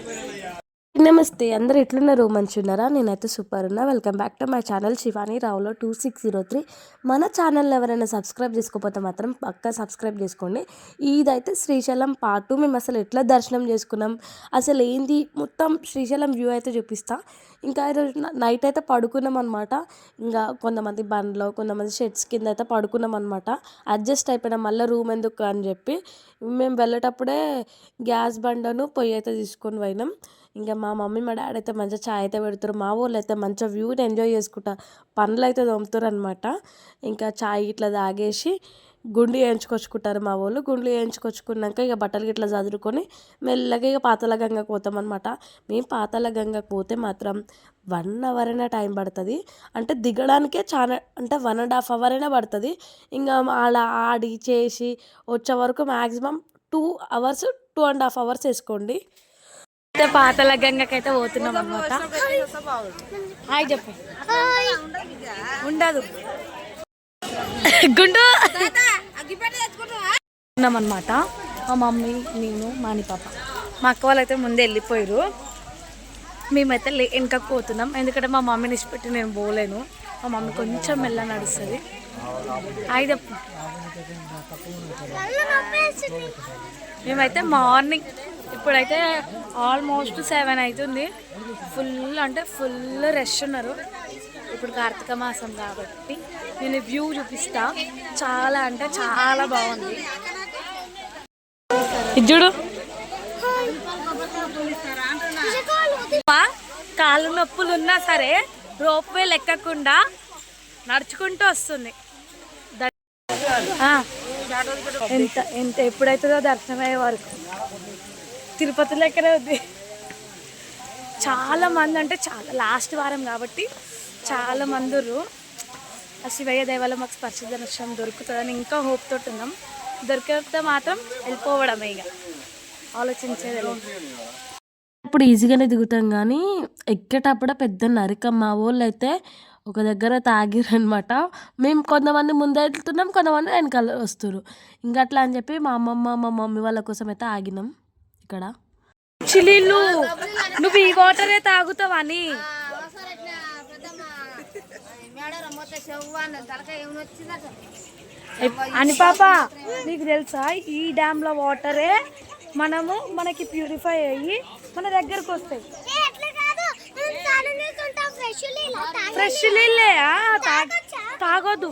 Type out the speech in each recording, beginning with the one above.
Amen. నమస్తే అందరు ఎట్లున్నారు? మంచిగున్నారా? నేనైతే సూపర్ ఉన్నా welcome back to my channel Shivani రావులో two six zero three. మన ఛానల్ ఎవరైనా సబ్స్క్రైబ్ చేసుకోకపోతే మాత్రం పక్కా సబ్స్క్రైబ్ చేసుకోండి. ఇదైతే శ్రీశైలం పార్ట్ టూ మేము అసలు ఎట్లా దర్శనం చేసుకున్నాం? అసలు ఏంది? మొత్తం శ్రీశైలం వ్యూ అయితే చూపిస్తా. ఇంకా ఈరోజు నైట్ అయితే పడుకున్నాం అనమాట ఇంకా కొంతమంది బండ్లో కొంతమంది షెడ్స్ కింద అయితే పడుకున్నాం అనమాట అడ్జస్ట్ అయిపోయినాం. మళ్ళీ రూమ్ ఎందుకు అని చెప్పి. మేము వెళ్ళేటప్పుడే గ్యాస్ బండను పొయ్యి అయితే తీసుకొని పోయినాం. ఇంకా మా మమ్మీ మా డాడీ అయితే మంచిగా చాయ్ అయితే పెడతారు. మా వాళ్ళు అయితే మంచిగా వ్యూని ఎంజాయ్ చేసుకుంటా. పనులు అయితే తోముతారు అనమాట ఇంకా చాయ్ ఇట్లా తాగేసి గుండు వేయించుకొచ్చుకుంటారు మా వాళ్ళు గుండు వేయించుకొచ్చుకున్నాక ఇక బట్టలు గిట్లా చదువుకొని మెల్లగా ఇక పాతల గంగకు పోతాం అనమాట మేము పాతల గంగకు పోతే మాత్రం వన్ అవర్ అయినా టైం పడుతుంది. అంటే దిగడానికే చాలా అంటే వన్ అండ్ హాఫ్ అవర్ అయినా పడుతుంది. ఇంకా అలా ఆడి చేసి వచ్చే వరకు maximum two hours two and half hours వేసుకోండి. అయితే పాతల గంగకైతే పోతున్నాం అనమాట హాయ్ చెప్పు. ఉండదు. గుండు. మా మమ్మీ నేను మాని పాప. మా అక్క వాళ్ళు అయితే ముందే వెళ్ళిపోయారు. మేమైతే లే వెనకకు పోతున్నాం. ఎందుకంటే మా మమ్మీని ఇచ్చిపెట్టి నేను పోలేను. మా మమ్మీ కొంచెం మెల్ల నడుస్తుంది. హాయ్ చెప్పు. మేమైతే మార్నింగ్ ఇప్పుడైతే ఆల్మోస్ట్ సెవెన్ అవుతుంది ఫుల్ అంటే ఫుల్ రష్ ఉన్నారు. ఇప్పుడు కార్తీక మాసం కాబట్టి నేను వ్యూ చూపిస్తా. చాలా అంటే చాలా బాగుంది. ఇది చూడు. మా కాళ్ళు నొప్పులు ఉన్నా సరే రోప్ వే లెక్కకుండా నడుచుకుంటూ వస్తుంది. ఎంత ఎంత ఎప్పుడైతుందో దర్శనం అయ్యే వరకు. తిరుపతి లెక్కనే ఉంది. చాలా మంది అంటే చాలా లాస్ట్ వారం కాబట్టి చాలా మంది ఆ శివయ్య దేవాలయం మాకు స్పర్శ దర్శనం దొరుకుతుందని ఇంకా హోప్ తోటి ఉన్నాం. దొరికితే మాత్రం వెళ్ళిపోవడమే ఇక. ఆలోచించేది ఇప్పుడు ఈజీగానే దిగుతాం కానీ ఎక్కేటప్పుడు పెద్ద నరికం మా వాళ్ళు అయితే ఒక దగ్గర తాగిరనమాట మేము కొంతమంది ముందే వెళ్తున్నాం కొంతమంది వెనకాల వస్తున్నారు ఇంకా అట్లా అని చెప్పి మా అమ్మమ్మ మా మమ్మీ వాళ్ళ కోసం అయితే ఆగినాం. ఇక్కడ? చిలీలు నువ్వు ఈ వాటరే తాగుతావని. అని పాప నీకు తెలుసా ఈ డ్యామ్లో వాటరే మనము మనకి ప్యూరిఫై అయ్యి మన దగ్గరకు వస్తాయి. ఫ్రెష్ నీళ్ళే ఆ, తాగ్- తాగొద్దు.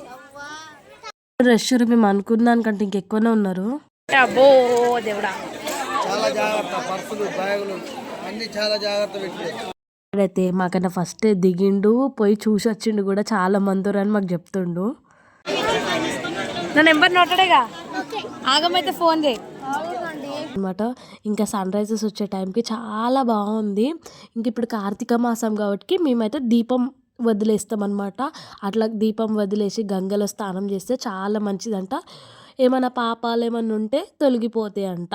రష్ మేము అనుకున్న దానికంటే ఇంకెక్కువనే ఉన్నారు. అబ్బో దేవుడా. చాలా జాగ్రత్త పర్సులు బ్యాగులు అన్ని చాలా జాగ్రత్త పెట్టుకో అయితే మాకన్నా ఫస్ట్ దిగిండు పోయి చూసి వచ్చిండు కూడా చాలా మంది అని మాకు చెప్తుండు. నా నెంబర్ నోటడేగా? ఆగమైతే ఫోన్ చేయి. అనమాట ఇంకా సన్ రైజెస్ వచ్చే టైంకి చాలా బాగుంది. ఇంక ఇప్పుడు కార్తీక మాసం కాబట్టి మేమైతే దీపం వదిలేస్తాం అనమాట అట్లా దీపం వదిలేసి గంగలో స్నానం చేస్తే చాలా మంచిదంట. ఏమైనా పాపాలు ఏమైనా ఉంటే తొలగిపోతాయి అంట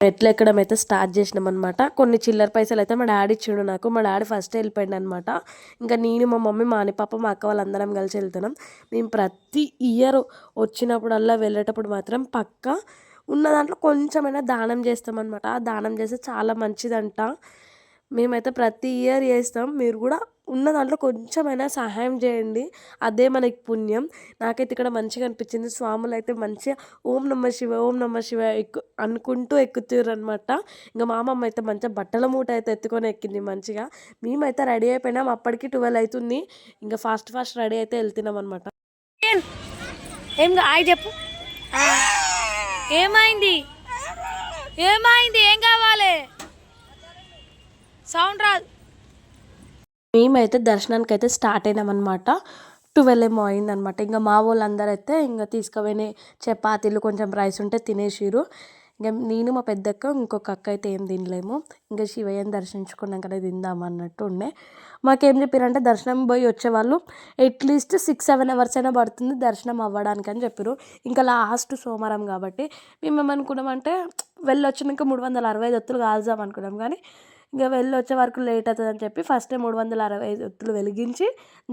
మెట్లు ఎక్కడం అయితే స్టార్ట్ చేసినాం అనమాట కొన్ని చిల్లర పైసలు అయితే మా డాడీ ఇచ్చిండు నాకు. మా డాడీ ఫస్ట్ వెళ్ళిపోయాడు అనమాట ఇంకా నేను మా మమ్మీ మా అని పాప మా అక్క వాళ్ళందరం కలిసి వెళ్తున్నాం. మేము ప్రతి ఇయర్ వచ్చినప్పుడల్లా వెళ్ళేటప్పుడు మాత్రం పక్క ఉన్న దాంట్లో కొంచెమైనా దానం చేస్తామన్నమాట. ఆ దానం చేస్తే చాలా మంచిదంట. మేమైతే ప్రతి ఇయర్ చేస్తాం. మీరు కూడా ఉన్న దాంట్లో కొంచెమైనా సహాయం చేయండి. అదే మనకి పుణ్యం. నాకైతే ఇక్కడ మంచిగా అనిపించింది. స్వాములు అయితే మంచిగా ఓం నమ శివ ఓం నమ శివ ఎక్కు అనుకుంటూ ఎక్కుతారు అనమాట ఇంకా మా అమ్మమ్మ అయితే మంచిగా బట్టల మూట అయితే ఎత్తుకొని ఎక్కింది మంచిగా. మేమైతే రెడీ అయిపోయినాం. అప్పటికి ట్వెల్వ్ అవుతుంది ఇంకా ఫాస్ట్ ఫాస్ట్ రెడీ అయితే వెళ్తున్నాం అనమాట ఏం హాయ్ చెప్పు. ఏమైంది? ఏమైంది? ఏం కావాలి? సౌండ్ రాదు. మేమైతే దర్శనానికి అయితే స్టార్ట్ అయినామన్నమాట. ట్వెల్వ్ ఏమో అయిందనమాట ఇంకా మా వాళ్ళందరూ అయితే ఇంకా తీసుకుపోయిన చపాతీలు కొంచెం రైస్ ఉంటే తినేసిరు ఇంకా నేను మా పెద్దక్క ఇంకొక అక్క అయితే ఏం తినలేము. ఇంకా శివయ్యని దర్శించుకున్నాకనే తిందాం అన్నట్టు ఉండే. మాకేం చెప్పారంటే దర్శనం పోయి వచ్చేవాళ్ళు అట్లీస్ట్ సిక్స్ సెవెన్ అవర్స్ అయినా పడుతుంది దర్శనం అవ్వడానికి అని చెప్పారు ఇంకా లాస్ట్ సోమవారం కాబట్టి మేము ఏమనుకున్నామంటే వెళ్ళొచ్చినాక మూడు వందల అరవై దత్తులు కాల్దాం అనుకున్నాం కానీ ఇంకా వెళ్ళి వచ్చే వరకు లేట్ అవుతుంది అని చెప్పి ఫస్టే మూడు వందల అరవై ఐదు ఒత్తులు వెలిగించి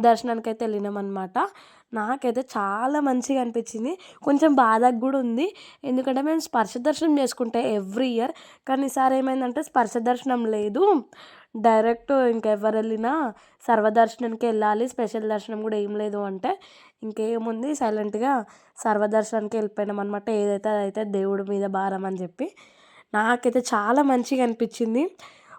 దర్శనానికి అయితే వెళ్ళినాం అనమాట నాకైతే చాలా మంచిగా అనిపించింది. కొంచెం బాధకు కూడా ఉంది. ఎందుకంటే మేము స్పర్శ దర్శనం చేసుకుంటే ఎవ్రీ ఇయర్. కానీ ఈసారి ఏమైందంటే స్పర్శ దర్శనం లేదు. డైరెక్ట్ ఇంకెవరు వెళ్ళినా సర్వదర్శనానికి వెళ్ళాలి. స్పెషల్ దర్శనం కూడా ఏం లేదు అంటే ఇంకేముంది? సైలెంట్గా సర్వదర్శనానికి వెళ్ళిపోయినాం అనమాట ఏదైతే అదైతే దేవుడి మీద భారం అని చెప్పి. నాకైతే చాలా మంచిగా అనిపించింది.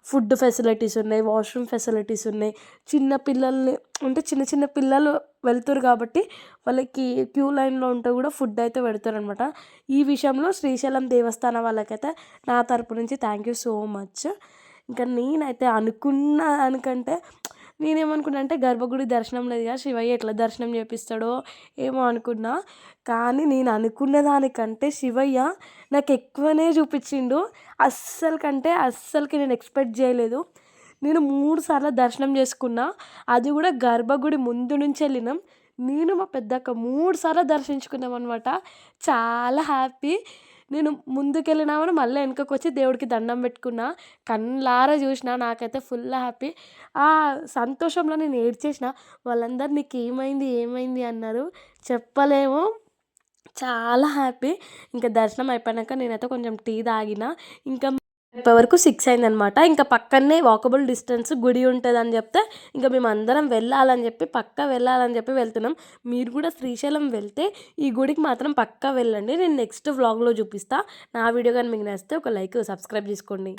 ఫుడ్ ఫెసిలిటీస్ ఉన్నాయి వాష్రూమ్ ఫెసిలిటీస్ ఉన్నాయి. చిన్న పిల్లల్ని అంటే చిన్న చిన్న పిల్లలు వెళ్తారు కాబట్టి వాళ్ళకి క్యూ లైన్లో ఉంటే కూడా ఫుడ్ అయితే పెడతారు అనమాట ఈ విషయంలో శ్రీశైలం దేవస్థానం వాళ్ళకైతే నా తరపు నుంచి థ్యాంక్ యూ సో మచ్. ఇంకా నేనైతే అనుకున్న దానికంటే నేనేమనుకున్నా అంటే గర్భగుడి దర్శనం లేదుగా శివయ్య ఎట్లా దర్శనం చేపిస్తాడో ఏమో అనుకున్నా. కానీ నేను అనుకున్న దానికంటే శివయ్య నాకు ఎక్కువనే చూపించిండు. అస్సలు కంటే అస్సలకి నేను ఎక్స్పెక్ట్ చేయలేదు. నేను మూడు సార్లు దర్శనం చేసుకున్నా. అది కూడా గర్భగుడి ముందు నుంచి వెళ్ళినాం. నేను మా పెద్దక్క మూడు సార్లు దర్శించుకున్నాం అనమాట చాలా హ్యాపీ. నేను ముందుకెళ్ళినామని మళ్ళీ వెనకకి వచ్చి దేవుడికి దండం పెట్టుకున్నా. కళ్ళారా చూసిన నాకైతే ఫుల్ హ్యాపీ ఆ సంతోషంలో నేను ఏడ్చేసిన. వాళ్ళందరూ నీకు ఏమైంది? ఏమైంది అన్నారు. చెప్పలేము. చాలా హ్యాపీ ఇంకా దర్శనం అయిపోయాక నేనైతే కొంచెం టీ తాగిన. ఇంకా ఇప్పటి వరకు సిక్స్ అయిందనమాట. ఇంకా పక్కనే వాకబుల్ డిస్టెన్స్ గుడి ఉంటుంది అని చెప్తే ఇంకా మేము అందరం వెళ్ళాలని చెప్పి పక్కా వెళ్ళాలని చెప్పి వెళ్తున్నాం. మీరు కూడా శ్రీశైలం వెళ్తే ఈ గుడికి మాత్రం పక్కా వెళ్ళండి. నేను నెక్స్ట్ వ్లాగ్లో చూపిస్తా. నా వీడియో కానీ మీకు నచ్చితే ఒక లైక్ సబ్స్క్రైబ్ చేసుకోండి.